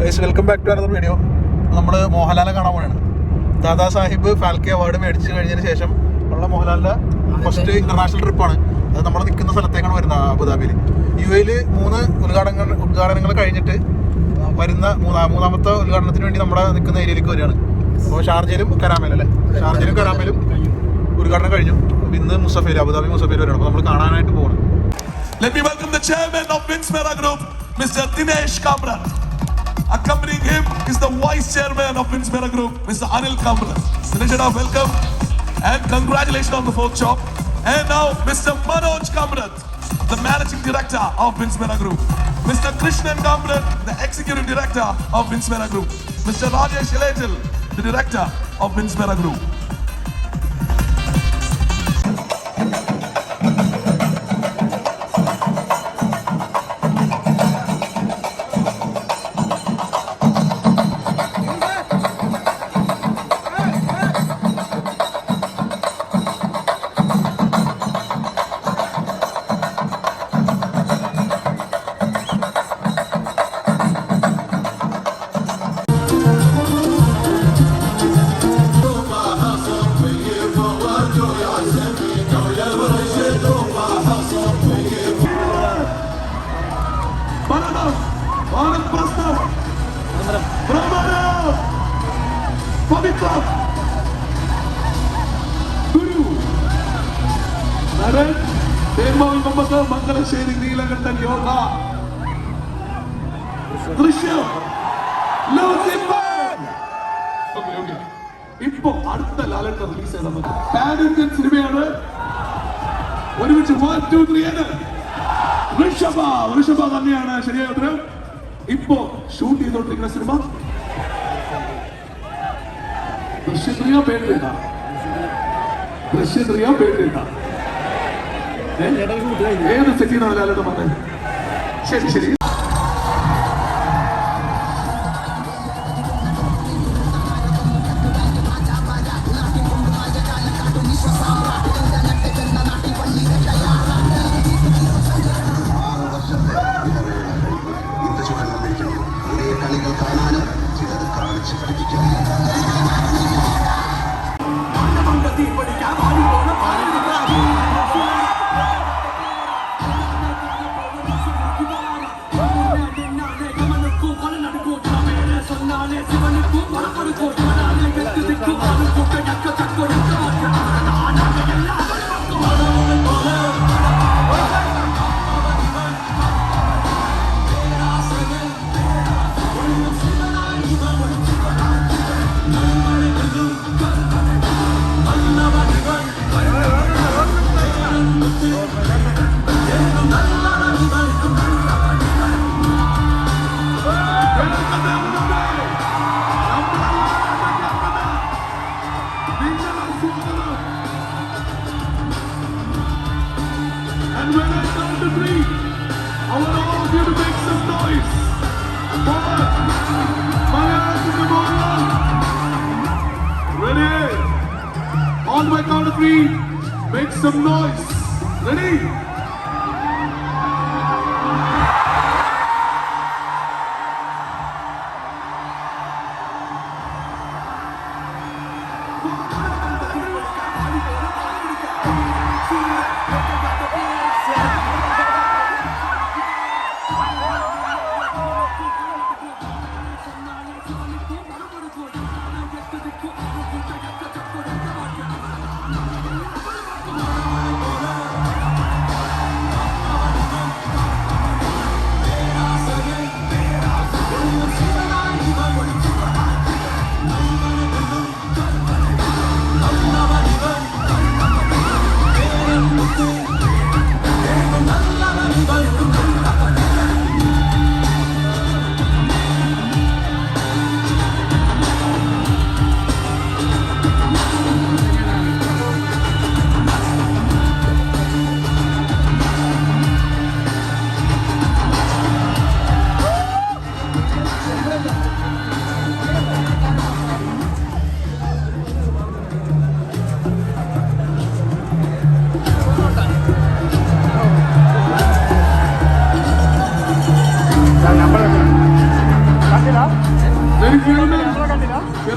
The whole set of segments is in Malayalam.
Welcome back to another video നമ്മൾ മോഹൻലാലിനെ കാണാൻ പോവാണ് ദാദാ സാഹിബ് ഫാൽക്കെ അവാർഡ് മേടിച്ച് കഴിഞ്ഞതിന് ശേഷം ഉള്ള മോഹൻലാലിന്റെ ഫസ്റ്റ് ഇന്റർനാഷണൽ ട്രിപ്പാണ് അത് നമ്മൾ നിൽക്കുന്ന സ്ഥലത്തേക്കാണ് വരുന്നത് അബുദാബിയിൽ യു എയിൽ മൂന്ന് ഉദ്ഘാടനങ്ങൾ ഉദ്ഘാടനങ്ങൾ കഴിഞ്ഞിട്ട് വരുന്ന മൂന്നാ മൂന്നാമത്തെ ഉദ്ഘാടനത്തിന് വേണ്ടി നമ്മുടെ നിൽക്കുന്ന ഏരിയയിലേക്ക് വരികയാണ്. അപ്പോൾ ഷാർജയിലും കരാമേലും അല്ലേ? ഷാർജയിലും കരാമേലും ഉദ്ഘാടനം കഴിഞ്ഞു. ഇന്ന് മുസഫേൽ അബുദാബി മുസഫേൽ വരികയാണ് അപ്പോൾ നമ്മൾ കാണാനായിട്ട് പോകണം Let me welcome the chairman of Vinsmera Group, Mr. Dinesh Kamrat. Accompanying him is the vice chairman of Vinsmera Group, Mr. Anil Kamrat. Dinesh, welcome and congratulations on the fourth job. And now, Mr. Manoj Kamrat, the managing director of Vinsmera Group. Mr. Krishnan Kamrat, the executive director of Vinsmera Group. Mr. Rajesh Letil, the director of Vinsmera Group. Pavitra, Guru. Naran Demo Mamaka, Mangalassery Neelakantan yoga. ദൃശ്യം. ഇപ്പോ അടുത്ത ലാലട്ട റിലീസ് ചെയ്ത നമുക്ക് പാൻ സിനിമയാണ് ഒരുമിച്ച് one two three Rishabha. Rishabha തന്നെയാണ് ശരിയായ ഉത്തരം. ഇപ്പോ ഷൂട്ട് ചെയ്തോണ്ടിരിക്കുന്ന സിനിമ ദൃശ്യത്രിയ പേരിട ദൃശ്യത്രിയ പേരിട ഏത് സെറ്റിന്നാണ് ലാലേട്ടൻ പറഞ്ഞത് ശരി ശരി. Bunlar bana korkmadan elbette de kumar some noise. Ready?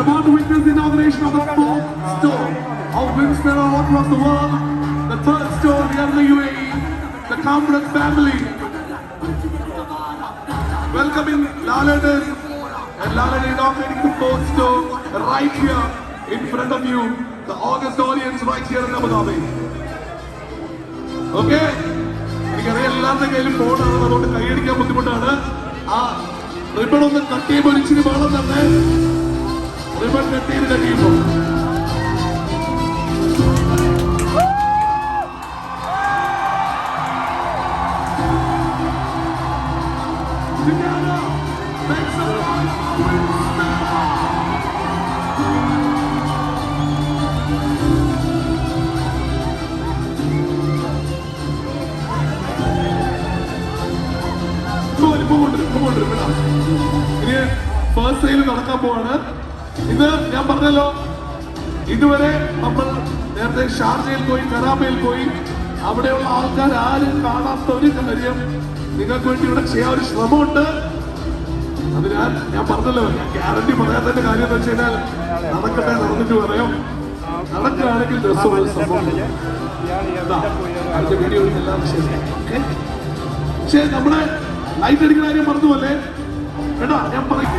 About to witness the inauguration of the fourth store of Windsor all across the world. The third store here in the UAE, the Kamran family. Welcoming Laladan and Laladan inaugurating the fourth store right here in front of you. The August audience right here in Abu Dhabi. Okay? എനിക്കറിയാം എല്ലാവരുടെ കയ്യിലും ഫോണാണ് അതുകൊണ്ട് കൈയടിക്കാൻ ബുദ്ധിമുട്ടാണ് ആ റിബൺ ഒന്ന് കട്ട് ചെയ്യുമ്പോൾ ഇച്ചിരി വെള്ളം തന്നെ റിബൺ കട്ട് ചെയ്ത് കഴിയുമ്പോൾ Together, make some noise for Winston! ഇപ്പൊ വരും, ഇപ്പൊ കൊണ്ടുവരും, ഇപ്പൊ കൊണ്ടുവരും, വിടാം. ഇനി ഫസ്റ്റ് സെയിൽ നടക്കാൻ പോവാണ് ഇത് ഞാൻ പറഞ്ഞല്ലോ. ഇതുവരെ നമ്മൾ നേരത്തെ ഷാർജയിൽ പോയി കരാമയിൽ പോയി. അവിടെയുള്ള ആൾക്കാർ ആരും കാണാത്ത ഒരു കാര്യം നിങ്ങൾക്ക് വേണ്ടി ഇവിടെ ചെയ്യാൻ ഒരു ശ്രമമുണ്ട്. അതിനാൽ ഞാൻ പറഞ്ഞല്ലോ ഞാൻ ഗ്യാരണ്ടി പറയാത്തതിന്റെ കാര്യം എന്ന് വെച്ച് കഴിഞ്ഞാൽ നടക്കട്ടെ നടന്നിട്ട് പറയാം. നടക്കുകയാണെങ്കിൽ ഒരു സംഭവം. വീഡിയോ പക്ഷേ നമ്മുടെ ലൈറ്റ് അടിക്കുന്ന കാര്യം മറന്നുപോലെ കേട്ടോ ഞാൻ പറയും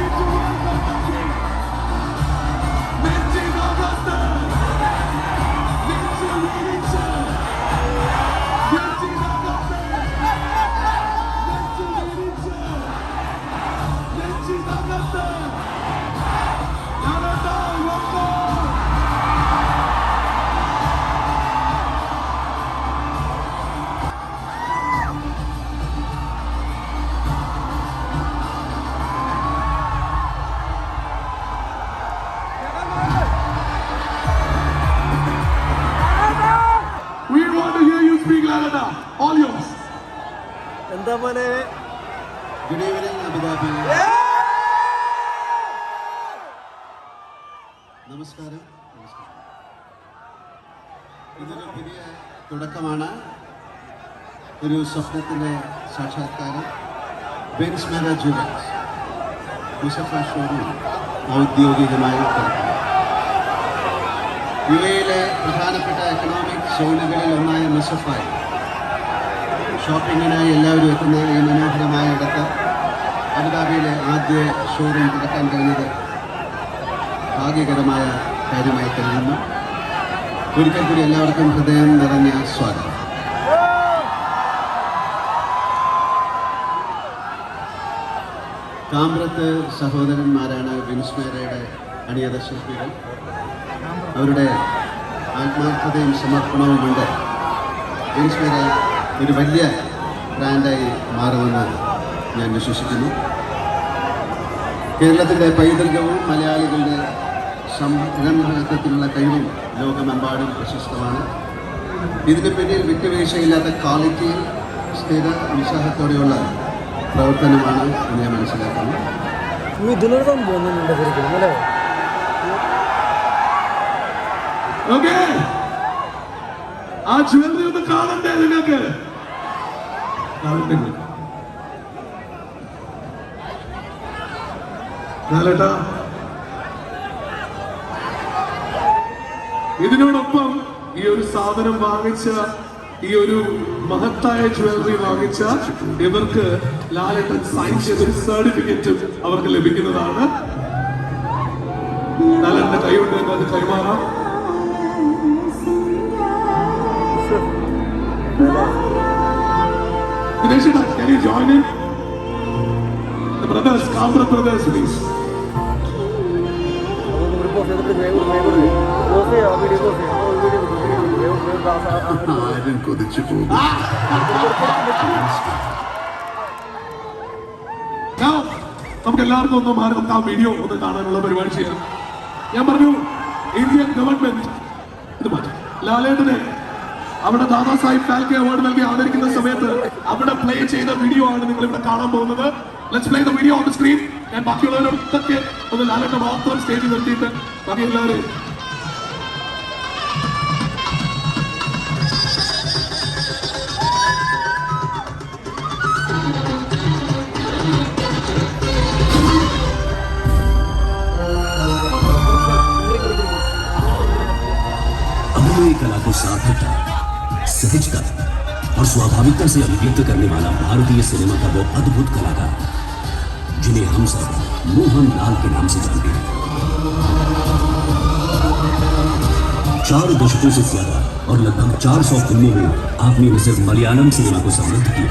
എന്താ പോലെ ഗുഡ് ഈവനിങ് അബുദാബി നമസ്കാരം നമസ്കാരം. ഇതൊരു പുതിയ തുടക്കമാണ്. ഒരു സ്വപ്നത്തിന്റെ സാക്ഷാത്കാരം. Benz Mera jewels Musaffah showroom ഔദ്യോഗികമായി തുറക്കുന്നു യു എയിലെ പ്രധാനപ്പെട്ട എക്കണോമിക് സോണുകളിൽ ഒന്നായ മുസഫായി. ഷോപ്പിങ്ങിനായി എല്ലാവരും എത്തുന്ന ഈ മനോഹരമായ ഇടത്ത്? അബുദാബിയിലെ ആദ്യ ഷോറൂം തുറക്കാൻ കഴിഞ്ഞത് ഭാഗ്യകരമായ കാര്യമായി കരുതുന്നു. ഒരിക്കൽ കൂടി എല്ലാവർക്കും ഹൃദയം നിറഞ്ഞ സ്വാഗതം. കാമ്പ്രത്ത് സഹോദരന്മാരാണ് വിൻസ്മേരയുടെ അണിയറ ശില്പികൾ. അവരുടെ ആത്മാർത്ഥതയും സമർപ്പണവും കൊണ്ട് വിൻസ്മേര ഒരു വലിയ ബ്രാൻഡായി മാറുമെന്ന് ഞാൻ വിശ്വസിക്കുന്നു. കേരളത്തിന്റെ പൈതൃകവും മലയാളികളുടെ സംരംഭകത്വത്തിനുള്ള കഴിവും ലോകമെമ്പാടും പ്രശസ്തമാണ്. ഇതിന് പിന്നിൽ വിട്ടുവീഴ്ചയില്ലാത്ത ക്വാളിറ്റിയിൽ സ്ഥിര ഉത്സാഹത്തോടെയുള്ള പ്രവർത്തനമാണ് എന്ന് ഞാൻ മനസ്സിലാക്കുന്നു. ശരിക്കും അല്ലേ? ഓക്കെ ആ ജ്വല്ലറി ഒന്ന് കാണണ്ടേ നിങ്ങൾക്ക്? ലാലേട്ടാ. ഇതിനോടൊപ്പം ഈ ഒരു സാധനം വാങ്ങിച്ച ഈ ഒരു മഹത്തായ ജ്വല്ലറി വാങ്ങിച്ച ഇവർക്ക് ലാലേട്ടൻ സൈൻ ചെയ്ത ഒരു സർട്ടിഫിക്കറ്റും അവർക്ക് ലഭിക്കുന്നതാണ്. ലാലേട്ടന്റെ കൈ കൊണ്ട് അത് കൈമാറാം. Dinesh, can you join in? The brothers, Kamra brothers, please. ആരും കൊതിച്ചു പോകും നമുക്ക് എല്ലാവർക്കും ഒന്ന് മാറി നമുക്ക് ആ വീഡിയോ ഒന്ന് കാണാനുള്ള പരിപാടി ചെയ്യാം ഞാൻ പറഞ്ഞു ഇന്ത്യൻ ഗവൺമെന്റ് ഇത് മാറ്റാം ലാലേട്ടനെ അവിടെ ദാദാ സാഹിബ് ഫാൽക്കെ അവാർഡ് നൽകി ആദരിക്കുന്ന സമയത്ത് അവിടെ പ്ലേ ചെയ്ത വീഡിയോ ആണ് നിങ്ങൾ ഇവിടെ കാണാൻ പോകുന്നത്. Let's play the video on the screen ഞാൻ ബാക്കിയുള്ളവരൊക്കെ ഒന്ന് ലാലട്ട മാത്രം സ്റ്റേജിൽ നിർത്തിയിട്ട് ബാക്കി എല്ലാവരും कला को सहजता और स्वाभाविकता से अभिव्यक्त करने वाला भारतीय सिनेमा का वो अद्भुत कलाकार जिन्हें हम सब मोहन लाल के नाम से जानते हैं। चार दशकों से ज़्यादा और लगभग 400 फ़िल्मों में आपने न सिर्फ़ मलयालम सिनेमा को समृद्ध किया।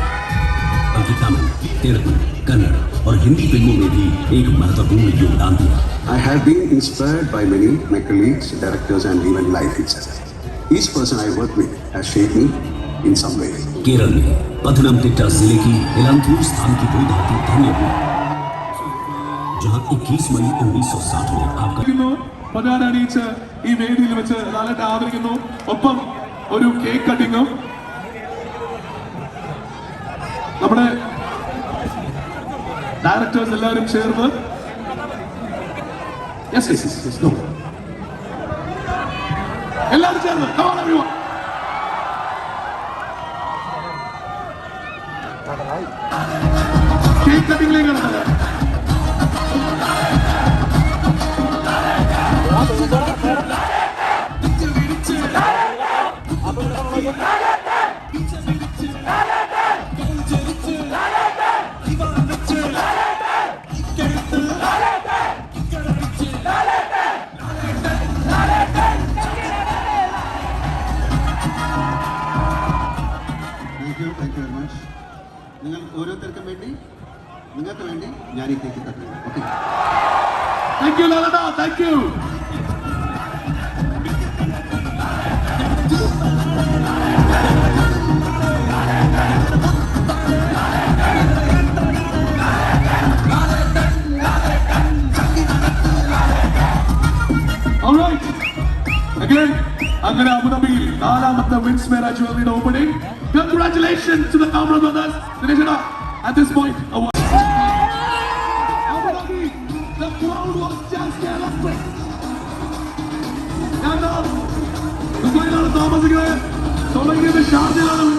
बल्कि तमिल तेलुगु कन्नड़ और हिंदी फ़िल्मों में भी एक महत्वपूर्ण योगदान दिया। I have been inspired by many my colleagues, directors, and even life itself. Each person I work with has shaped me in some way. Kerala में पथनमथिट्टा जिले की इलांथूर स्थान की कोई धरती धन्य हुई जहां 21 मई 1960 में आपका ആദരിക്കുന്നു. പൊന്നാട അണിയിച്ച് ഈ വേദിയിൽ വെച്ച് ലാലേട്ട ആദരിക്കുന്നു ഒപ്പം ഒരു കേക്ക് കട്ടിങ്ങും നമ്മുടെ ഡയറക്ടേഴ്സ് എല്ലാവരും ചേർന്ന് Yes, yes, yes, yes, no. എല്ലാവരും ചേർന്ന്. Thank you thank you very much നിങ്ങൾ ഓരോരുത്തർക്കും വേണ്ടി നിങ്ങൾക്ക് വേണ്ടി ഞാൻ ഈ കേക്ക് കട്ട് ചെയ്യാം okay thank you Lalada. Thank you അങ്ങനെ അബുദാബിയിൽ നാലാമത്തെ വിൻസ് മേരാജ് ജ്വല്ലറിയുടെ opening Congratulations to the Kamran brothers. Dineshana, at this point, a award. The crowd was just electric. And now, the final Thomas again. Thomas again, the Sharjah.